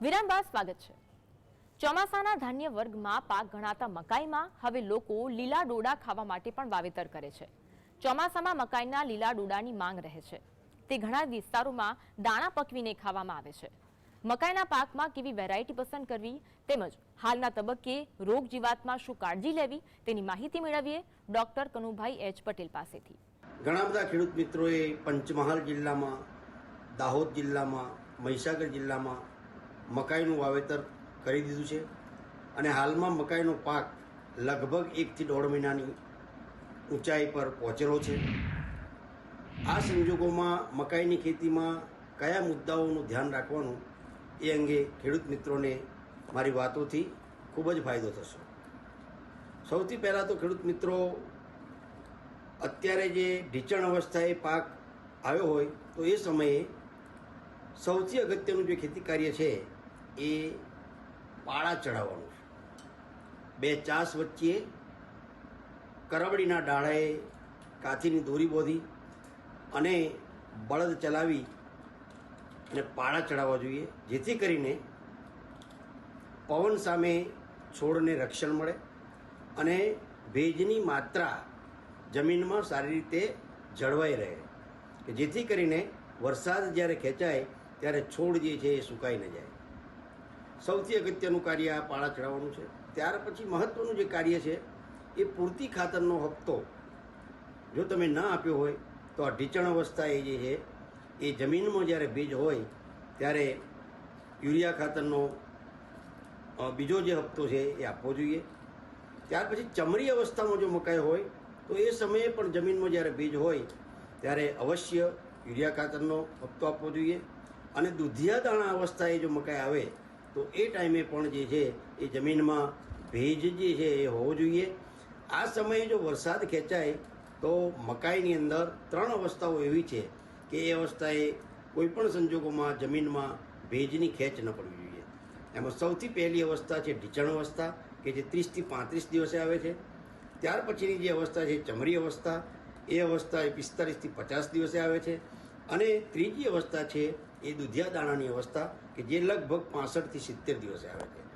વિરામ બાદ સ્વાગત છે. ચોમાસાના ધાન્ય વર્ગમાં પાક ગણાતા મકાઈમાં હવે લોકો લીલા ડોડા ખાવા માટે પણ વાવેતર કરે છે. ચોમાસામાં મકાઈના લીલા ડોડાની માંગ રહે છે. તે ઘણા વિસ્તારોમાં દાણા પકવીને ખાવામાં આવે છે. મકાઈના પાકમાં કેવી વેરાયટી પસંદ કરવી તેમજ હાલના તબક્કે રોગ જીવાતમાં શું કાળજી લેવી તેની માહિતી મેળવીએ ડોક્ટર કનુભાઈ એચ પટેલ પાસેથી. ઘણા બધા ખેડૂત મિત્રોએ પંચમહાલ જિલ્લામાં, દાહોદ જિલ્લામાં, મહીસાગર જિલ્લામાં મકાઈનું વાવેતર કરી દીધું છે અને હાલમાં મકાઈનો પાક લગભગ એકથી દોઢ મહિનાની ઊંચાઈ પર પહોંચેલો છે. આ સંજોગોમાં મકાઈની ખેતીમાં કયા મુદ્દાઓનું ધ્યાન રાખવાનું એ અંગે ખેડૂત મિત્રોને મારી વાતોથી ખૂબ જ ફાયદો થશે. સૌથી પહેલાં તો ખેડૂત મિત્રો, અત્યારે જે ઢીચણ અવસ્થાએ પાક આવ્યો હોય તો એ સમયે સૌથી અગત્યનું જે ખેતી કાર્ય છે એ પાળા ચડાવવાનું છે. બે ચાસ વચ્ચે કરવડીના ડાળાએ કાચીની દોરી બોધી અને બળદ ચલાવી અને પાળા ચડાવવા જોઈએ. જેથી કરીને પવન સામે છોડને રક્ષણ મળે અને ભેજની માત્રા જમીનમાં સારી રીતે જળવાઈ રહે. કે જેથી કરીને વરસાદ જ્યારે ખેંચાય, ત્યારે છોડ જે છે એ સુકાઈ ન જાય. સૌથી અગત્યનું કાર્ય આ પાળા ચડાવવાનું છે. ત્યાર પછી મહત્ત્વનું જે કાર્ય છે, એ પૂરતી ખાતરનો હપ્તો જો તમે ના આપ્યો હોય, તો આ ઢીચણ અવસ્થા એ જે છે, એ જમીનમાં જ્યારે બીજ હોય, ત્યારે યુરિયા ખાતરનો બીજો જે હપ્તો છે, એ આપવો જોઈએ. ત્યાર પછી ચમરી અવસ્થામાં જો મકાઈ હોય, તો એ સમયે પણ જમીનમાં જ્યારે બીજ હોય, ત્યારે અવશ્ય યુરિયા ખાતરનો હપ્તો આપવો જોઈએ. અને દુધિયા દાણા અવસ્થાએ જો મકાઈ આવે તો એ ટાઈમે પણ જે છે, એ જમીનમાં ભેજ જે છે, એ હોવો જોઈએ. આ સમયે જો વરસાદ ખેંચાય, તો મકાઈની અંદર ત્રણ અવસ્થાઓ એવી છે કે એ અવસ્થાએ કોઈ પણ સંજોગોમાં જમીનમાં ભેજની ખેંચ ન પડવી જોઈએ. એમાં સૌથી પહેલી અવસ્થા છે ઢીચણ અવસ્થા, કે જે ત્રીસથી પાંત્રીસ દિવસે આવે છે. ત્યાર પછીની જે અવસ્થા છે ચમરી અવસ્થા, એ અવસ્થા એ પિસ્તાલીસથી પચાસ દિવસે આવે છે. અને ત્રીજી અવસ્થા છે એ દુધિયા દાણાની અવસ્થા કે જે લગભગ પાસઠથી સિત્તેર દિવસે આવે છે.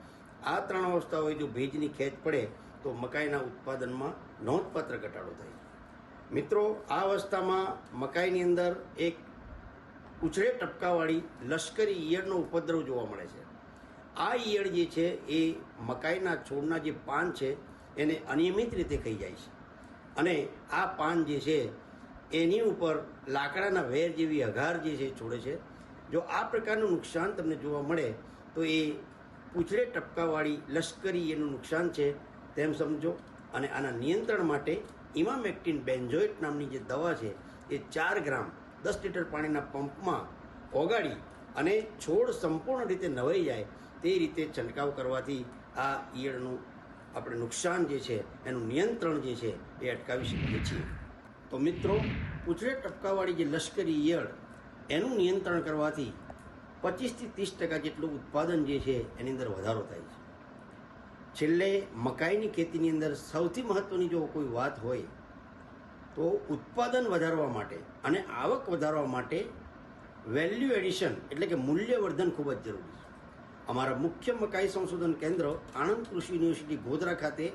આ ત્રણ અવસ્થાઓએ જો ભેજની ખેંચ પડે તો મકાઈના ઉત્પાદનમાં નોંધપાત્ર ઘટાડો થાય છે. મિત્રો, આ અવસ્થામાં મકાઈની અંદર એક ઉછળે ટપકાવાળી લશ્કરી ઈયળનો ઉપદ્રવ જોવા મળે છે. આ ઈયળ જે છે એ મકાઈના છોડના જે પાન છે એને અનિયમિત રીતે ખાઈ જાય છે. અને આ પાન જે છે એની ઉપર લાકડાના વેર જેવી અઘાર જે છે છોડે છે. જો આ પ્રકારનું નુકસાન તમને જોવા મળે, તો એ પૂંછડે ટપકાવાળી લશ્કરી એનું નુકસાન છે, તેમ સમજો. અને આના નિયંત્રણ માટે ઇમામેક્ટિન બેન્ઝોઇટ નામની જે દવા છે, એ ચાર ગ્રામ દસ લીટર પાણીના પંપમાં ઓગાળી અને છોડ સંપૂર્ણ રીતે નવાઈ જાય, તે રીતે છંટકાવ કરવાથી આ ઈયળનું આપણે નુકસાન જે છે, એનું નિયંત્રણ જે છે, એ અટકાવી શકીએ છીએ. તો મિત્રો, પૂછડે ટપકાવાળી જે લશ્કરી ઈયળ એનું નિયંત્રણ કરવાથી પચીસથી ત્રીસ ટકા જેટલું ઉત્પાદન જે છે એની અંદર વધારો થાય છે. છેલ્લે મકાઈની ખેતીની અંદર સૌથી મહત્ત્વની જો કોઈ વાત હોય, તો ઉત્પાદન વધારવા માટે અને આવક વધારવા માટે વેલ્યુ એડિશન એટલે કે મૂલ્યવર્ધન ખૂબ જ જરૂરી છે. અમારા મુખ્ય મકાઈ સંશોધન કેન્દ્ર આણંદ કૃષિ યુનિવર્સિટી ગોધરા ખાતે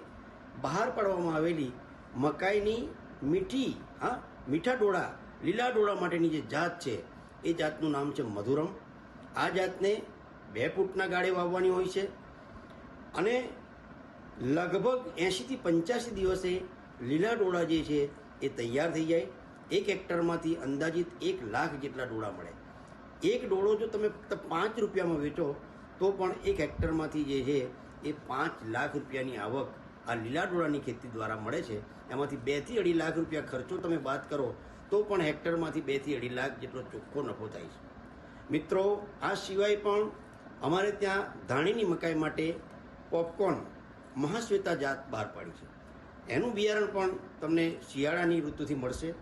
બહાર પાડવામાં આવેલી મકાઈની મીઠી, હા, મીઠા ડોળા, લીલા ડોળા માટેની જે જાત છે એ જાતનું નામ છે મધુરમ. આ જાતને બે ફૂટના ગાળે વાવવાની હોય છે. અને લગભગ એંશીથી પંચ્યાસી દિવસે લીલા ડોળા જે છે એ તૈયાર થઈ જાય. એક હેક્ટરમાંથી અંદાજિત એક લાખ જેટલા ડોળા મળે. એક ડોળો જો તમે ફક્ત પાંચ રૂપિયામાં વેચો, તો પણ એક હેક્ટરમાંથી જે છે એ પાંચ લાખ રૂપિયાની આવક આ લીલા ડોળાની ખેતી દ્વારા મળે છે. એમાંથી બેથી અઢી લાખ રૂપિયા ખર્ચો તમે વાત કરો તો પણ હેક્ટરમાંથી બેથી અઢી લાખ જેટલો ચોખ્ખો નફો થાય છે. મિત્રો, આ સિવાય પણ અમારે ત્યાં ધાણીની મકાઈ માટે પોપકોર્ન મહાશ્વેતા જાત બહાર પાડી છે. એનું બિયારણ પણ તમને શિયાળાની ઋતુથી મળશે.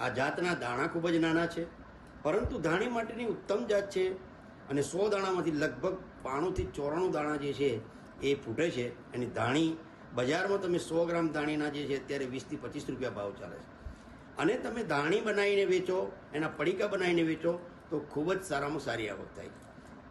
આ જાતના દાણા ખૂબ જ નાના છે, પરંતુ ધાણી માટેની ઉત્તમ જાત છે અને સો દાણામાંથી લગભગ બાણુંથી ચોરાણું દાણા જે છે એ ફૂટે છે. એની ધાણી બજારમાં તમે સો ગ્રામ ધાણીના જે છે અત્યારે વીસથી પચીસ રૂપિયા ભાવ ચાલે છે. અને તમે ધાણી બનાવીને વેચો, એના પડીકા બનાવીને વેચો, તો ખૂબ જ સારામાં સારી આવક થાય.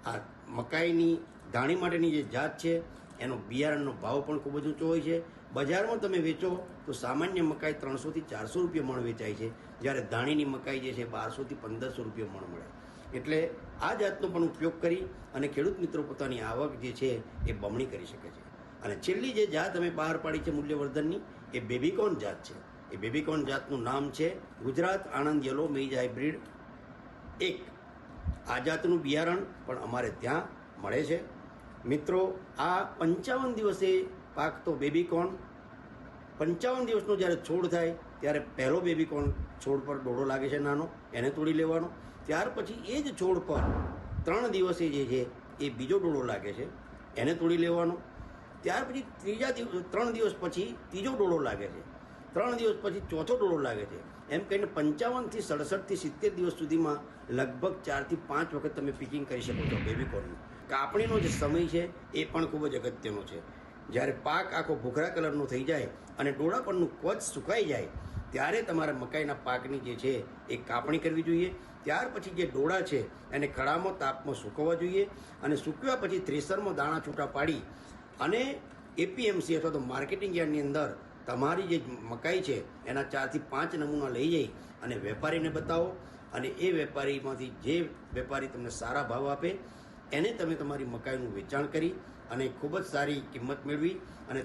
આ મકાઈની ધાણી માટેની જે જાત છે, એનો બિયારણનો ભાવ પણ ખૂબ જ ઊંચો હોય છે. બજારમાં તમે વેચો, તો સામાન્ય મકાઈ ત્રણસોથી ચારસો રૂપિયા મણ વેચાય છે. જ્યારે ધાણીની મકાઈ જે છે, બારસોથી પંદરસો રૂપિયા મણ મળે. એટલે આ જાતનો પણ ઉપયોગ કરી અને ખેડૂત મિત્રો પોતાની આવક જે છે, એ બમણી કરી શકે છે. અને છેલ્લી જે જાત અમે બહાર પાડી છે મૂલ્યવર્ધનની, એ બેબીકોન જાત છે. એ બેબીકોર્ન જાતનું નામ છે. Gujarat Anand yellow maize hybrid એક. આ જાતનું બિયારણ પણ અમારે ત્યાં મળે છે. મિત્રો, આ પંચાવન દિવસે પાકતો બેબીકોર્ન પંચાવન દિવસનો જ્યારે છોડ થાય, ત્યારે પહેલો બેબીકોર્ન છોડ પર ડોળો લાગે છે નાનો, એને તોડી લેવાનો. ત્યાર પછી એ જ છોડ પર ત્રણ દિવસે જે છે, એ બીજો ડોળો લાગે છે, એને તોડી લેવાનો. ત્યાર પછી ત્રીજા દિવસ, ત્રણ દિવસ પછી ત્રીજો ડોળો લાગે છે. ત્રણ દિવસ પછી ચોથો ડોળો લાગે છે. એમ કહીને પંચાવનથી સડસઠથી સિત્તેર દિવસ સુધીમાં લગભગ ચારથી પાંચ વખત તમે પિકિંગ કરી શકો છો બેબીકોર્નનું કાપણીનો જે સમય છે એ પણ ખૂબ જ અગત્યનો છે. જ્યારે પાક આખો ભૂખરા કલરનો થઈ જાય અને ડોળા પરનું કવચ સુકાઈ જાય, ત્યારે તમારે મકાઈના પાકની જે છે એ કાપણી કરવી જોઈએ. ત્યાર પછી જે ડોળા છે એને ખડામાં, તાપમાં સૂકવવા જોઈએ અને સૂકવ્યા પછી થ્રેસરમાં દાણા છૂટા પાડી અને એપીએમસી અથવા તો માર્કેટિંગ યાર્ડની અંદર તમારી જે મકાઈ છે, એના ચારથી પાંચ નમૂના લઈ જઈ અને વેપારીને બતાવો. અને એ વેપારીમાંથી જે વેપારી તમને સારા ભાવ આપે, એને તમે તમારી મકાઈનું વેચાણ કરી અને ખૂબ જ સારી કિંમત મેળવી અને